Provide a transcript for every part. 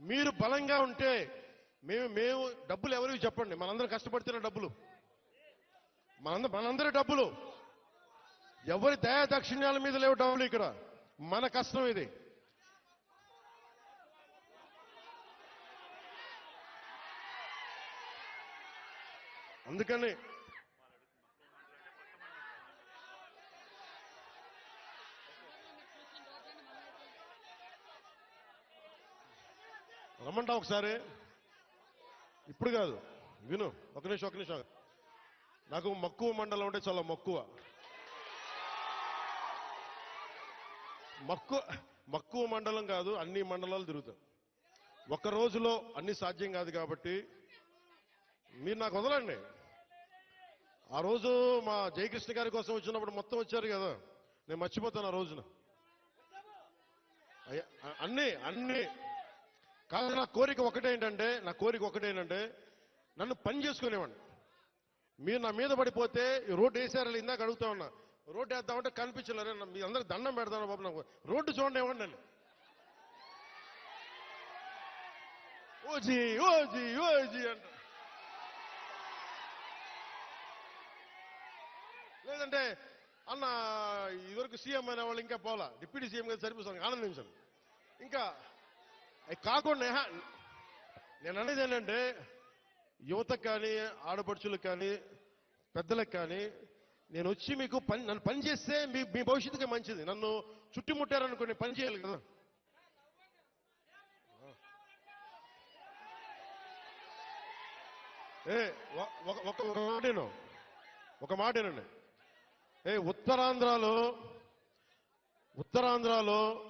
మీరు బలంగా ఉంటే మేము మేము డబ్బులు ఎవరికి చెప్పండి? మనందరం కష్టపడుతున్న డబ్బులు. మనంద మనందరి డబ్బులు. ఎవరి దయా దక్షిణ్యాల మీద లేవు డబ్బులు ఇక్కడ. మన కష్టం ఇది. అందుకని రమ్మంటా ఒకసారి? ఇప్పుడు కాదు. విను. ఒక నిమిషం ఒక నిమిషం. నాకు మక్కువ మండలం అంటే చాలా మక్కువ. మక్కువ మక్కువ మండలం కాదు అన్ని మండలాలు తిరుగుతాం ఒక రోజులో అన్ని సాధ్యం కాదు కాబట్టి మీరు నాకు వదలండి. ఆ రోజు మా జయకృష్ణ గారి కోసం వచ్చినప్పుడు మొత్తం వచ్చారు కదా. నేను మర్చిపోతాను ఆ రోజున. అయ్య, అన్నీ అన్ని అన్ని. కానీ నా కోరిక ఒకటేంటంటే నా కోరిక ఒకటేంటంటే నన్ను పని చేసుకునేవాడిని. మీరు నా మీద పడిపోతే రోడ్డు వేసారని ఇందాక అడుగుతా ఉన్నా. రోడ్డు వేద్దామంటే కనిపించలేరు మీ అందరికి దండం పెడతాను బాబు నాకు. రోడ్డు చూడండి ఇవ్వండి నన్ను ఓజీ ఓజీ ఓజీ అంట. లేదంటే అన్న ఇదివరకు సీఎం అనే వాళ్ళు ఇంకా పోలా డిప్యూటీ సీఎం గారు సరిపోతాను ఆనందించాను ఇంకా కాకుండా నేను అనేది ఏంటంటే యువతకు కానీ ఆడపడుచులకు కానీ పెద్దలకు కానీ నేను వచ్చి మీకు పని నన్ను పని చేస్తే మీ మీ భవిష్యత్తుకి మంచిది. నన్ను చుట్టుముట్టారనుకోండి పని చేయాలి కదా. ఏ ఒక- ఒక ఒక మాటేను ఒక మాటేనండి ఏ ఉత్తరాంధ్రలో ఉత్తరాంధ్రలో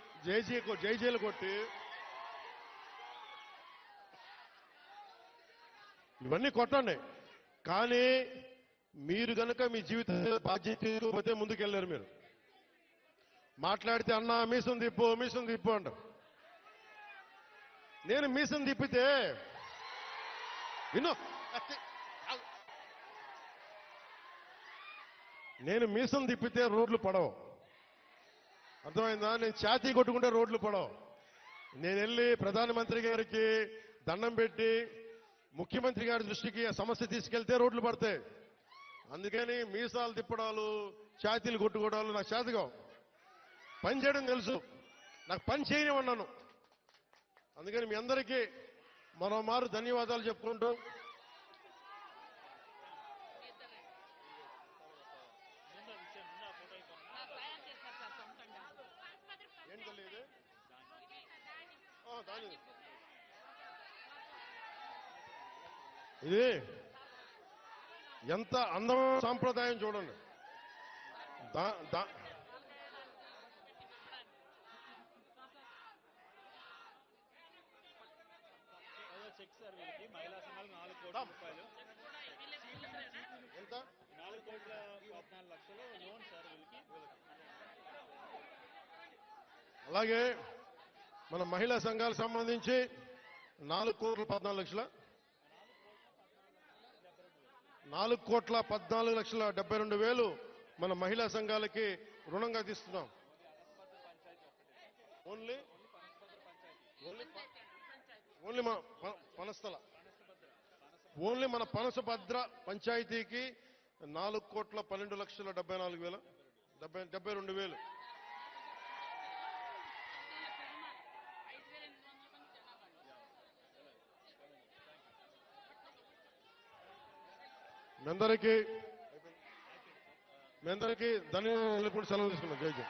జైజీ జైజీలు కొట్టి. ఇవన్నీ కొట్టండి. కానీ మీరు కనుక మీ జీవిత బాధ్యత తీసుకోకపోతే ముందుకెళ్ళారు మీరు. మాట్లాడితే అన్నా మీసం తిప్పు మీసం తిప్పు అంట నేను మీసం తిప్పితే విను. నేను మీసం తిప్పితే రోడ్లు పడవు. అర్థమైందా? నేను ఛాతీ కొట్టుకుంటే రోడ్లు పడవు. నేను వెళ్ళి ప్రధానమంత్రి గారికి దండం పెట్టి ముఖ్యమంత్రి గారి దృష్టికి ఆ సమస్య తీసుకెళ్తే రోడ్లు పడతాయి. అందుకని మీసాలు తిప్పడాలు ఛాతీలు కొట్టుకోవడాలు నాకు చేతగా పని చేయడం తెలుసు. నాకు పని చేయనివన్నాను అందుకని మీ అందరికీ మరోమారు ధన్యవాదాలు చెప్పుకుంటూ దాని ఇది ఎంత అందమైన సాంప్రదాయం చూడండి. దా దా. అదే చెక్ సార్ వీళ్ళకి మహిళా సంఘాలు నాలుగు కోట్ల రూపాయలు. ఎంత? నాలుగు కోట్ల పద్నాలుగు లక్షలు లోన్ సార్ వీళ్ళకి. అలాగే మన మహిళా సంఘాలకు సంబంధించి నాలుగు కోట్ల పద్నాలుగు లక్షల నాలుగు కోట్ల పద్నాలుగు లక్షల డెబ్బై రెండు వేలు మన మహిళా సంఘాలకి రుణంగా తీస్తున్నాం. ఓన్లీ ఓన్లీ ఓన్లీ మన పనస్థల ఓన్లీ మన పనసభద్ర పంచాయతీకి నాలుగు కోట్ల పన్నెండు లక్షల డెబ్బై నాలుగు వేల డెబ్బై డెబ్బై రెండు వేలు. మీ అందరికీ మీ అందరికీ ధన్యవాదాలు ఇప్పుడు సెలవు తీసుకున్నాం జై జై